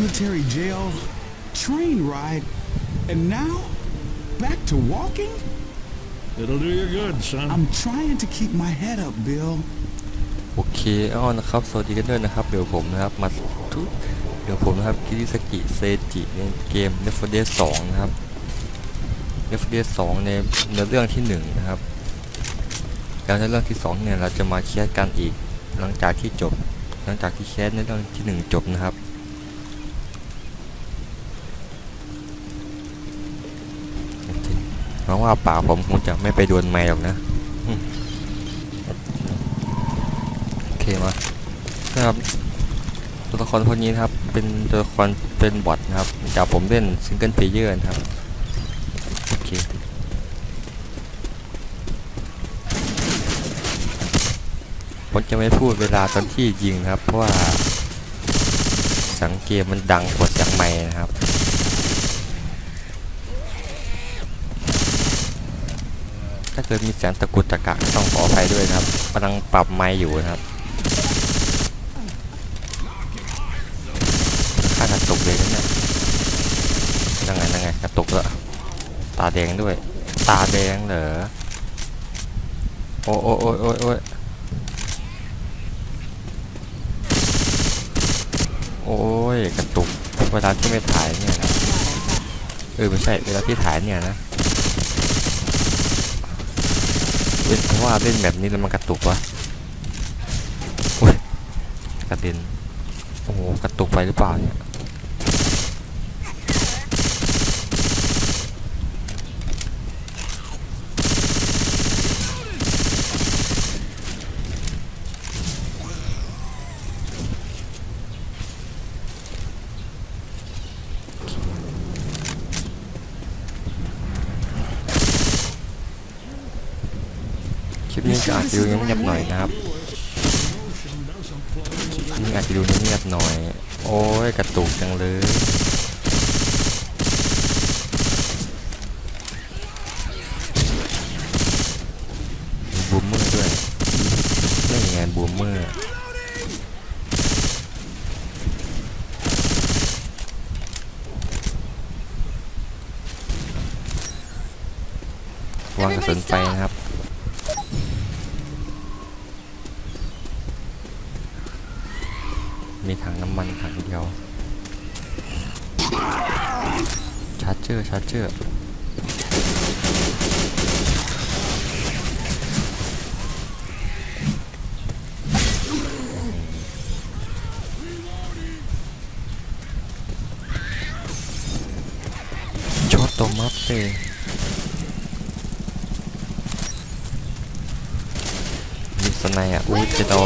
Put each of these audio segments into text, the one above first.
military jail, train ride, and now back to walking? It'll do you good, son. I'm trying to keep my head up, Bill. โอเคอ้อนะครับ สวัสดีกันด้วยนะครับ เดี๋ยวผมนะครับ มาทุเดี๋ยวผมนะครับ คิริสกิ เซจิในเกม Left 4 Dead 2 นะครับ Left 4 Dead 2 ในเนื้อเรื่องที่ 1 นะครับ แล้วในเรื่องที่ 2 เนี่ย เราจะมาแคสกันอีก หลังจากที่จบ หลังจากที่แคสในเรื่องที่ 1 จบนะครับ หวังว่าป่าผมคงจะไม่ไปโดนไม้หรอกนะโอเคมานะครับตัวละครพวกนี้นะครับ เป็นตัวละครเป็นบอทนะครับจากผมเล่นซิงเกิลเพลเยอร์นะครับโอเคผมจะไม่พูดเวลาตอนที่ยิงนะครับ เพราะว่าสังเกตมันดังกว่าเสียงไม้นะครับ ถ้าเกิดมีเสียงตะกุดตะกักต้องขออภัยด้วยนะครับกำลังปรับไมค์อยู่นะครับค่ากระตุกเลยนะเนี่ยยังไงยังไงกระตุกแล้วตาแดงด้วย ตาแดงเหรอโอ้โอ้โอ้โอ้โอ้ยโอ้ยกระตุกเวลาที่ไม่ถ่ายเนี่ยนะเออไม่ใช่เวลาที่ถ่ายเนี่ยนะ เป็นเพราะว่าเล่นแบบนี้แล้วมันกระตุกวะโอ้ยกระเด็น โอ้โห กระตุกไปหรือเปล่าเนี่ย คลิปนี้ก็อาจจะดูเงียบๆหน่อยนะครับคลิปนี้อาจจะดูเงียบๆหน่อย โอ้ยกระตุกจังเลยบูมเมอร์ด้วยนี่ไงบูมเมอร์วางกระสุนไปนะครับาร์จเจอร์ชาร์จเจอร์ชอตตมัสเตมีสไนอะ อุ้ยจะเรา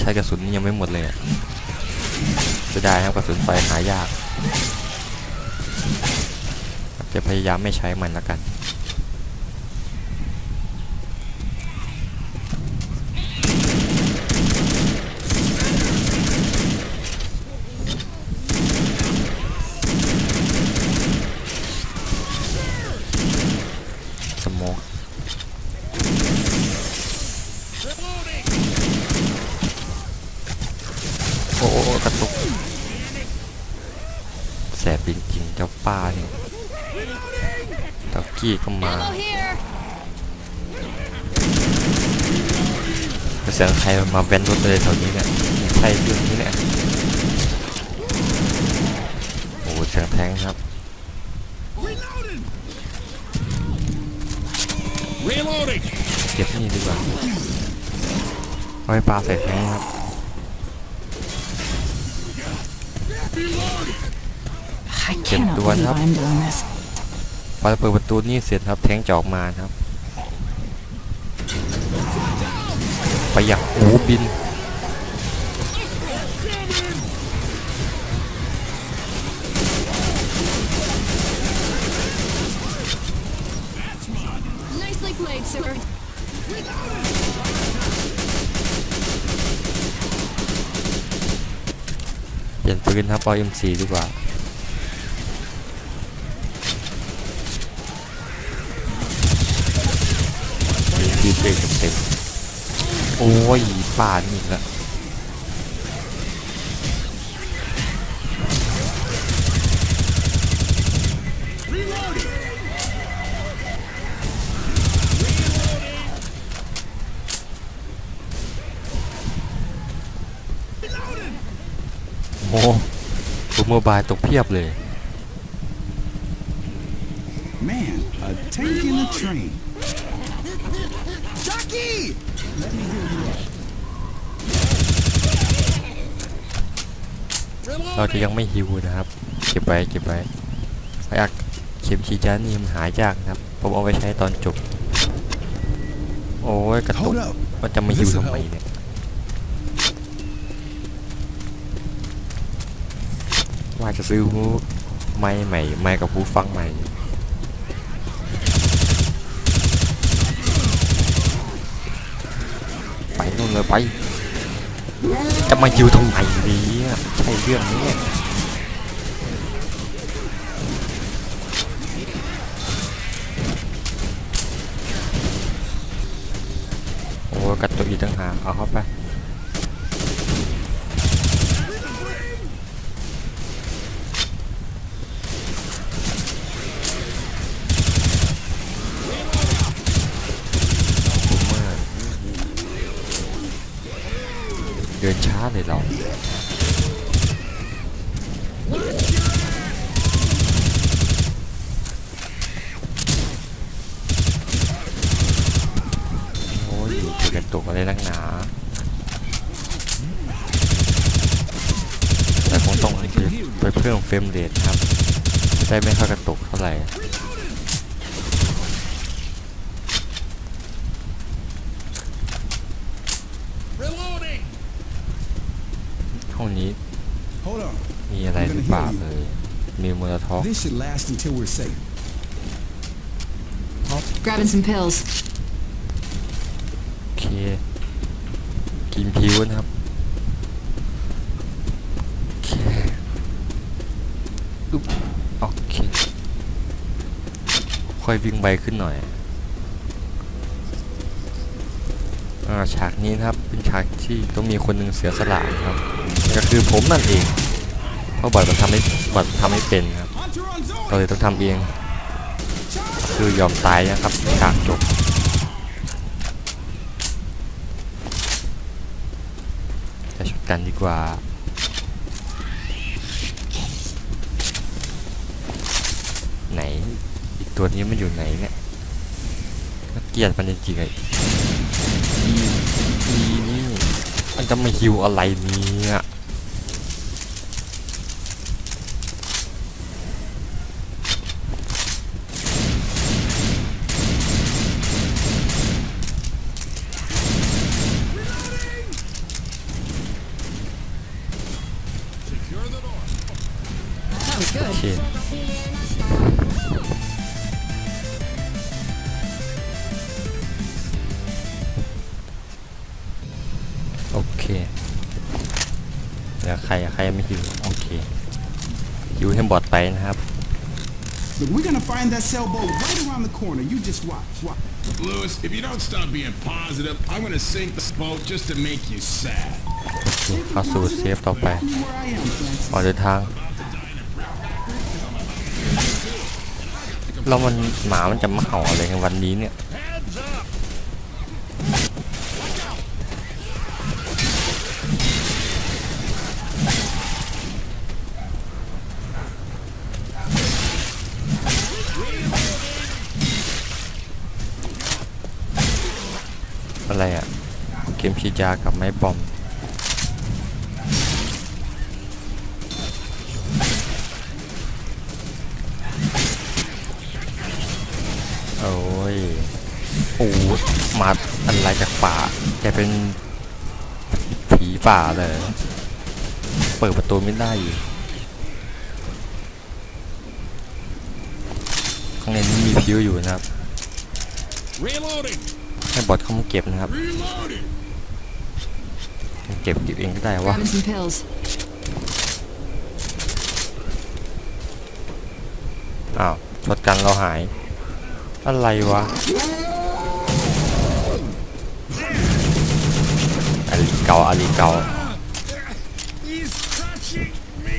ใช้กระสุนยังไม่หมดเลยอะเสียดายครับกระสุนไฟหายาก จะพยายามไม่ใช้มันแล้วกัน สโมกโอ้โอ้กระตุก แสบจริงๆเจ้าป้าเนี่ยตะกี้ก็ มา Ammo here เสียงใครมาแว้นรถเลยแถวนี้เนี่ยใช่เรื่องนี้เนี่ยโอ้โหเสียงแทงครับ Reloading. เก็บนี่ดีกว่าเอาไปปลาใส่แทงครับ I Get cannot the one believe up. I'm doing this. พอเปิดประตูนี่เสร็จครับแทงจะออกมาครับไปอยากโอ้บินเปลี่ยนปืนครับเอา M4 ดีกว่า ยืดเองเต็มๆโอ้ ยป่านอีกแล้วโอ้ตัวโมบายตกเพียบเลย Man, a tank in a train. เราจะยังไม่ฮิวนะครับ เก็บไว้เก็บไว้ไอ้อักเข็มชีดยานี่มันหายากนะครับ ผมเอาไว้ใช้ตอนจบ โอ้ยกระตุก Hold up. มันจะมาฮิวทำไมเนี่ยว่าจะซื้อหูไม้ใหม่ไม้กับหูฟังใหม่ไปนู่นเลยไป จะมาฮิวทำไหนนี่ใช่เรื่องนี้โอ้กัดตัวอีกตั้งหากเอาเข้าไปาเลยเราโอ้ยเจอกันตกอะไรนักหนาแต่คงต้องไปไปเพิ่มเฟรมเรทครับ ได้ไม่ค่อยกระตุกเท่าไหร่ Reloading! ห้องนี้ Hold on. มีอะไรหรือเปล่าเลย มีมอเตอร์ท็อก This should last until we're safe. Grabbing some pills. โอเค กินพิวนะครับโอเคอุ๊บโอเค ค่อยวิ่งไปขึ้นหน่อย อ่า ฉากนี้นะครับ เป็นฉากที่ต้องมีคนหนึ่งเสียสละนะครับ ก็คือผมนั่นเอง เพราะบอดมันทำไม่บอดทำไม่เป็นครับ Hunter on ก็ Zord! เลยต้องทำเอง คือยอมตายนะครับฉากจบแต่ชุดกันดีกว่าไหน อีกตัวนี้มันอยู่ไหนเนี่ยน่าเกลียดมันจริงๆไอ้อีอีนี่มันจะมาฮิวอะไรเนี่ นะครับ Look, we're gonna find that sailboat right around the corner. You just watch. Watch. Lewis, if you don't stop being positive, I'm gonna sink the boat just to make you sad. โอเคเข้าสู่เซฟต่อไป Tell me where I am, Francis. ออกเดินทาง แล้วมันหมามันจะมาเห่าอะไรกันวันนี้เนี่ย เกมชีดยากับไม้บอมโอ้ยโอ้มาอะไรจากป่าแกเป็นผีป่าเลย เปิดประตูไม่ได้อยู่ข้างในนี้มีพิวอยู่นะครับ Reloading. ให้บอทเขามาเก็บนะครับ Reloading. เก็บเก็บเองก็ได้วะ Grabbing some pills. อ้าวช็อตกันเราหาย อะไรวะอาลีเกาอาลีเกา He's touching me.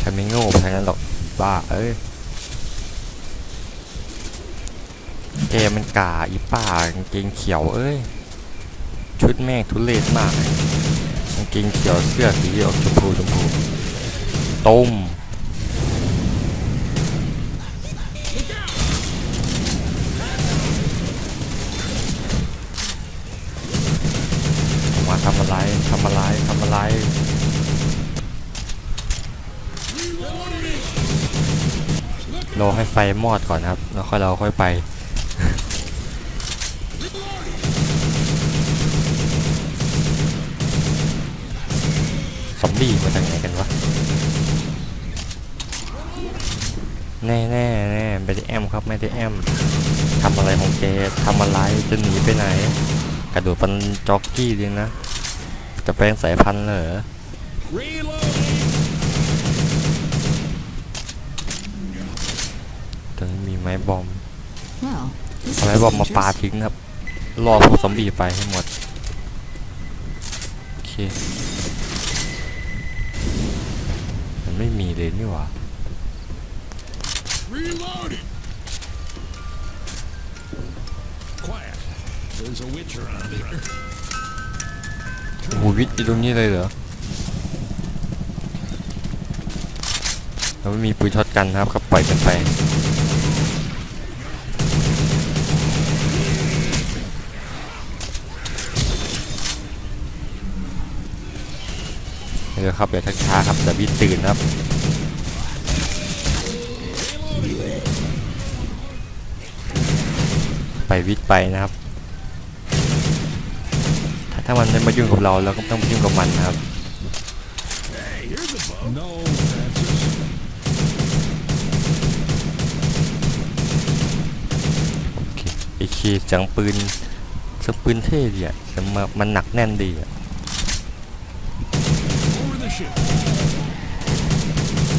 ฉันไม่โง่ไปทางนั้นหรอกบ้าเอ้ยแกมันกาอีป้ากางเกงเขียวเอ้ย ชุดแม่งทุเรศมากกางเกงเขียวเสื้อสีออกชมพูชมพูต้มมาทำอะไรทำอะไรทำอะไรรอให้ไฟมอดก่อนนะครับ แล้วค่อยเราค่อยไป บี้มาจากไหนกันวะ แน่แน่แน่ไม่ได้แอมครับไม่ได้แอมทำอะไรของแกทำอะไรจะหนีไปไหน กระโดดปันจ็อกกี้เลยนะ จะแปลงสายพันธุ์เหรอ Reloading. ตอนนี้มีไม้บอม Well, this เอาไม้ is บอมมาปา dangerous. ทิ้งครับ รอพวกซอมบี้ไปให้หมด โอเค เลยนี่หว่า Reloading. Quiet. There's a witch around here. โอ้โหวิทย์อยู่ตรงนี้เลยเหรอ แล้วไม่มีปืนช็อตกันนะครับก็ปล่อยกันไปเดี๋ยวครับเดี๋ยวทักช้าครับเดี๋ยววิทย์ตื่นนะครับ วิทย์ไปนะครับ ถ้าถ้ามันไม่มายุ่งกับเราเราก็ต้องยุ่งกับมันนะครับโอเคไอเคเสียงปืนเสียงปืนเท่ดีอะเสียงมามันหนักแน่นดีอะ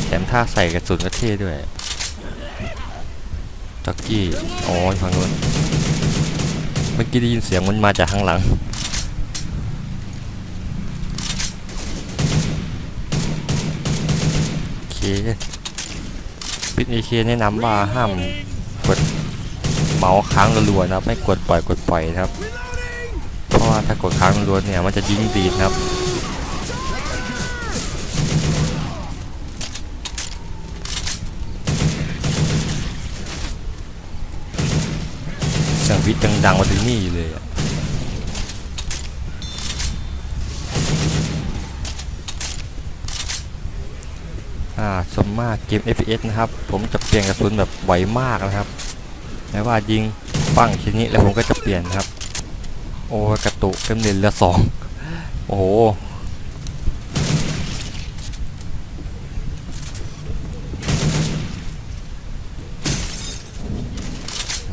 แถมท่าใส่กระสุนก็เท่ด้วย จ็อกกี้อ๋อฝั่งนู้นเมื่อกี้ได้ยินเสียงมันมาจากข้างหลัง โอเคปิดเอเคแนะนำว่าห้ามกดเมาส์ค้างรัวๆนะไม่กดปล่อยกดปล่อยนะครับ เพราะว่าถ้ากดค้างรัวเนี่ยมันจะยิงดีดนะครับ วิทย์ดังๆมาถึงนี่เลยอะอ่าสมมากเกม FPS นะครับ ผมจะเปลี่ยนกระสุนแบบไวมากนะครับแม้ว่ายิงปั้งทีนี้แล้วผมก็จะเปลี่ยนครับ โอ้กระตุกเต็มเลนเหละสองโอ้โห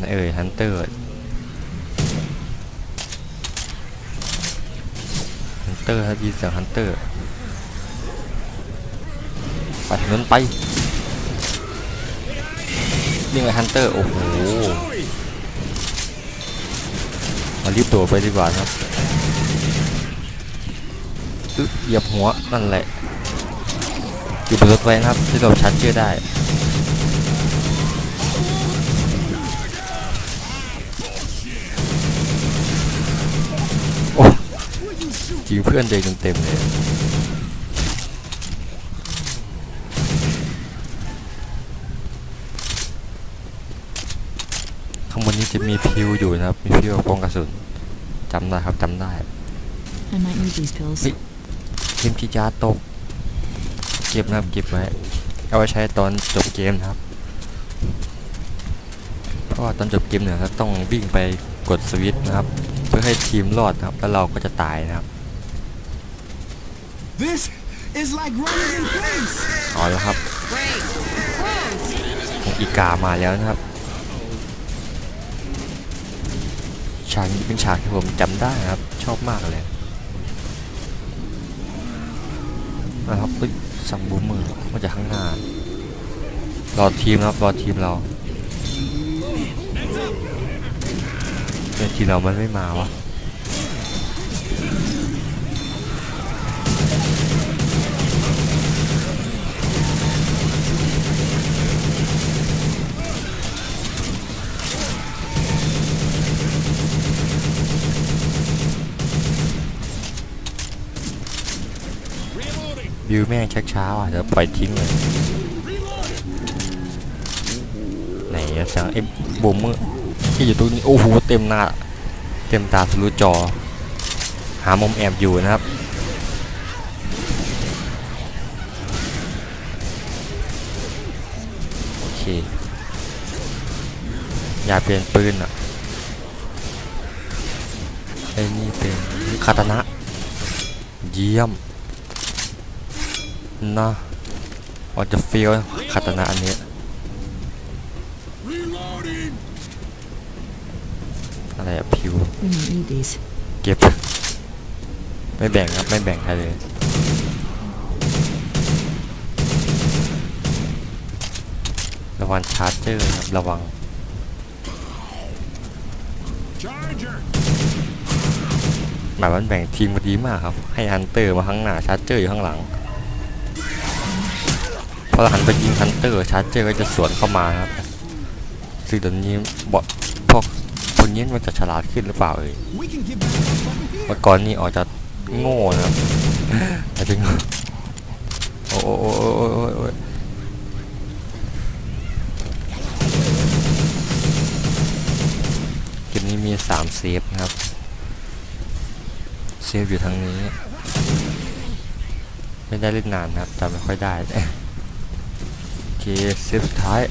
เอ่ยฮันเตอร์ฮันเต อร์ครับยินเสียงฮันเตอร์ไปทางนั้นไปนี่ไงฮันเตอร์โอ้โหมารีบตัวไปดีกว่าครับอึ๊บเหยียบหัวนั่นแหละอยู่บนรถไว้นะครับที่เราชัดเชื่อได้ ยิงเพื่อนเดงเต็มๆเลยข้างบนนี้จะมีพิวอยู่นะครับ มีพิวกองกระสุนจำได้ครับจำได้ I might need these pills. เฮ้ยเข็มฉีดยาตก เก็บนะครับเก็บไว้เอาไว้ใช้ตอนจบเกมนะครับ เพราะว่าตอนจบเกมเนี่ยเราต้องวิ่งไปกดสวิตช์นะครับ เพื่อให้ทีมรอดนะครับ แล้วเราก็จะตายนะครับ This is like running in place. เอาแล้วครับอีกามาแล้วนะครับ ฉากนี้เป็นฉากที่ผมจำได้นะครับ ชอบมากเลยนะครับเอ้ยสั่งบูมมือมาจากข้างหน้ารอทีมครับรอทีมเราแต่ทีมเรามันไม่มาวะ บิวแม่งชักช้าว่ะเดี๋ยวปล่อยทิ้งเลยไหนเสียงไอ้บูมเมอร์ที่อยู่ตรงนี้โอ้โหเต็มหน้า เต็มตาทะลุจอ หามุมแอบอยู่นะครับโอเคอย่าเปลี่ยนปืนอะไอ้นี่เป็นคาตานะ เยี่ยม นะออกจะเฟี้ยวคาตานะอันนี้ Reloading! อะไรอะพิว We might need these. เก็บ ไม่แบ่งครับ ไม่แบ่งใครเลย ระวังชาร์จเจอร์ครับ ระวัง Charger! หมายว่าแบ่งทีมมาดีมากครับ ให้ฮันเตอร์มาข้างหน้าชาร์จเจอร์อยู่ข้างหลัง พอเราหันไปยิงฮันเตอร์ชาร์จเจอร์ก็จะสวนเข้ามาครับซึ่งเดี๋ยวนี้บอทพวกพวกนี้มันจะฉลาดขึ้นหรือเปล่าเอ่ยเมื่อก่อนนี่ออกจะโง่นะครับอาจจะโง่โอ้โอ้โอ้โอ้โอ้โอ้โอ้เกมนี้มีสามเซฟนะครับเซฟอยู่ทางนี้ ไม่ได้เล่นนานครับจำไม่ค่อยได้ เคเซฟสุดท้าย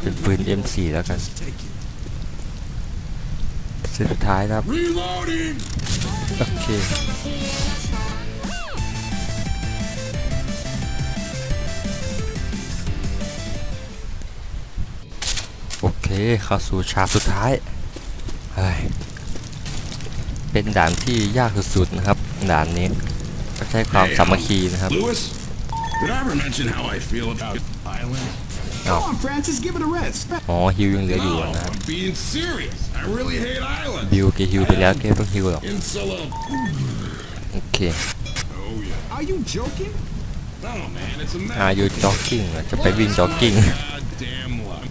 เป็นปืน M4 แล้วกันเซตสุดท้ายครับ โอเคโอเคเข้าสู่ฉากสุดท้ายเฮ้ยเป็นด่านที่ยากสุดๆนะครับ ด่านนี้ ก็ใช้ความสามัคคีนะครับ Lewis, did I ever mention how I feel about Island? Come on, Francis, give it a rest. อ๋อฮิวยังเหลืออยู่ No, นะครับ I'm being serious. I really hate Island. บิวเกฮิวไปแล้วเกมต้องฮิวหรอก Insula. โอเค Oh, yeah. Are you joking? No, man, it's a mess. อายุจ็อกกิ้งจะไปวิ่งจ็อกกิ้ง Goddamn luck.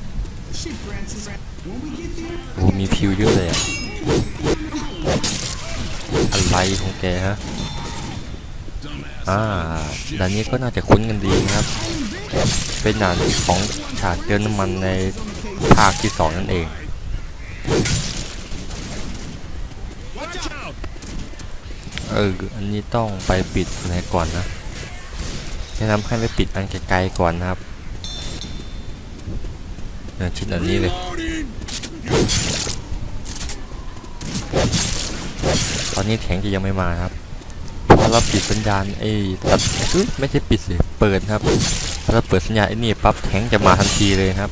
Shit, Francis. When we get there, โอ้มีพิวเยอะเลยอะอะไรของแกฮะ Dumbass. อ่าด่านนี้ก็น่าจะคุ้นกันดีนะครับ เป็นด่านของฉากเติมน้ำมันในภาคที่สองนั่นเองเอออันนี้ต้องไปปิดไหนก่อนนะแนะนำให้ไปปิดอันไกลๆก่อนนะครับอย่างเช่นอันนี้เลยตอนนี้แทงจะยังไม่มาครับ เราปิดสัญญาณไอ้ตัดไม่ใช่ปิดสิเปิดครับถ้าเราเปิดสัญญาณไอ้นี่ปั๊บแทงจะมาทันทีเลยครับ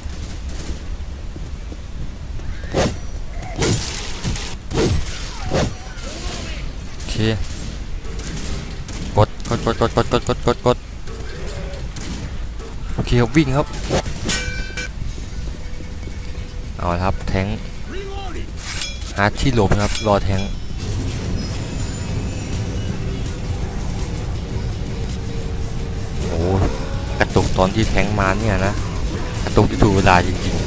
โอเคกดกดกดกดกดกดกดกดกดโอเคครับวิ่งครับเอาละครับแทงหาที่หลบครับรอแทง กระตุกตอนที่แทงมาเนี่ยนะ กระตุกที่ถูกเวลาจริงๆ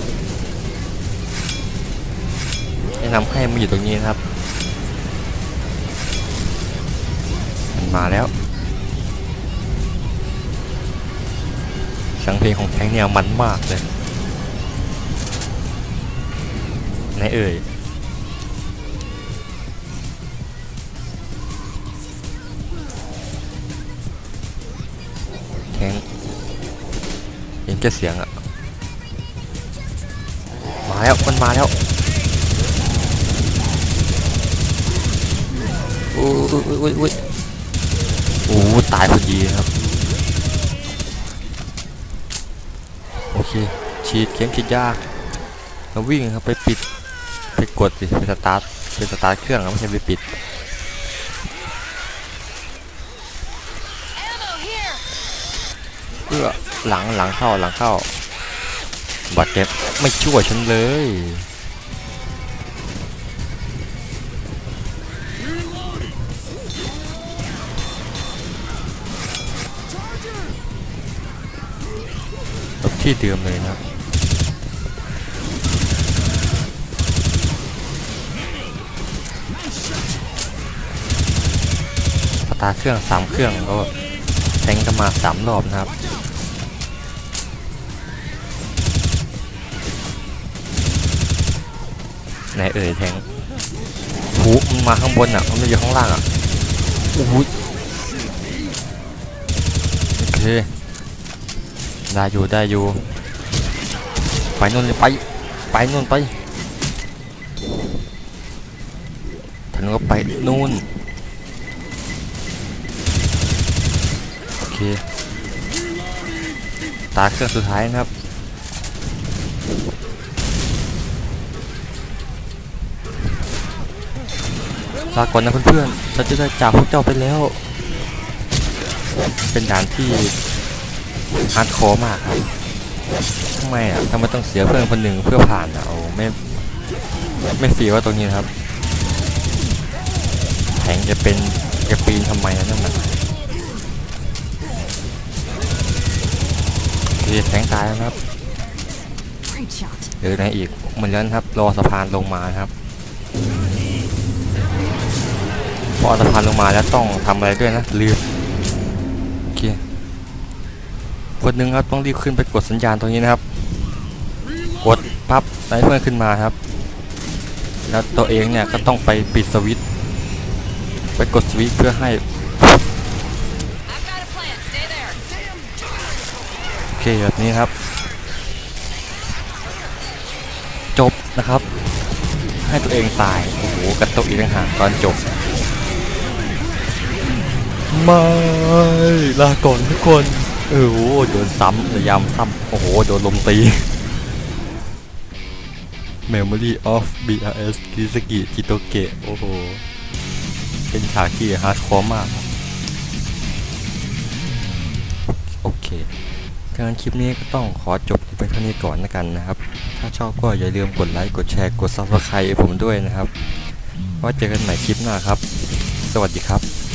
แนะนำให้มาอยู่ตรงนี้นะครับ มันมาแล้วเสียงเพลงของแทงเนี่ยมันมากเลยไหนเอ่ย แทงเห็นแค่เสียงอะมาแล้วมันมาแล้วอุ้ยอุ้ยอุ้ยโอ้โหตายพอดีครับ โอเค ฉีดเข็มฉีดยาแล้ววิ่งครับไปปิด ไปกดสิไปสตาร์ทไปสตาร์ทเครื่องครับไม่ใช่ไปปิด เพื่อหลังหลังเข้าหลังเข้าบาดเจ็บไม่ช่วยฉันเลยแบบที่เดิมเลยนะสตาร์เครื่องสามเครื่องก็แทงกันมาสามรอบนะครับ ไหนเอ่ยแทงหูมันมาข้างบนอะ มันไม่อยู่ข้างล่างอะโอ้โหโอเคได้อยู่ได้อยู่ ไปนู่นเลยไป ไปนู่นไปทันก็ไปนู่น โอเค ตาเครื่องสุดท้ายนะครับ ลาก่อนนะเพื่อนๆเราจะได้จากพวกเจ้าไปแล้ว เป็นด่านที่ฮาร์ดคอร์มากครับทำไมอะทำไมต้องเสียเพื่อนคนหนึ่งเพื่อผ่านอะโอ้ไม่ไม่ฟีลว่าตรงนี้นะครับแข็งจะเป็นจะปีนทำไมนะนั่นน่ะโอเคแทงตายแล้วนะครับ Great shot. เดี๋ยวไหนอีกเหมือนกันครับรอสะพานลงมานะครับ พอสะพานลงมาแล้วต้องทำอะไรด้วยนะลืมโอเคคนหนึ่งครับต้องรีบขึ้นไปกดสัญญาณตรงนี้นะครับ กดปั๊บไล่เพื่อนขึ้นมาครับ แล้วตัวเองเนี่ยก็ต้องไปปิดสวิตช์ไปกดสวิตช์เพื่อให้โอเคแบบนี้ครับ จบนะครับ ให้ตัวเองตายโอ้โหกระตุกอีกต่างหากตอนจบ ไม่ลาก่อนทุกคน เออโอ้โหโดนซ้ำระยำซ้ำโอ้โห โดนลมตี Memory of BRS คิสกิจิโตเกะ โอ้โห เป็นฉากที่ฮาร์ดคอร์มาก โอเคการคลิปนี้ก็ต้องขอจบไปเท่านี้ก่อนนะกันนะครับ ถ้าชอบก็อย่าลืมกดไลค์ กดแชร์ กด subscribe ให้ผมด้วยนะครับ ว่าเจอกันใหม่คลิปหน้าครับ สวัสดีครับ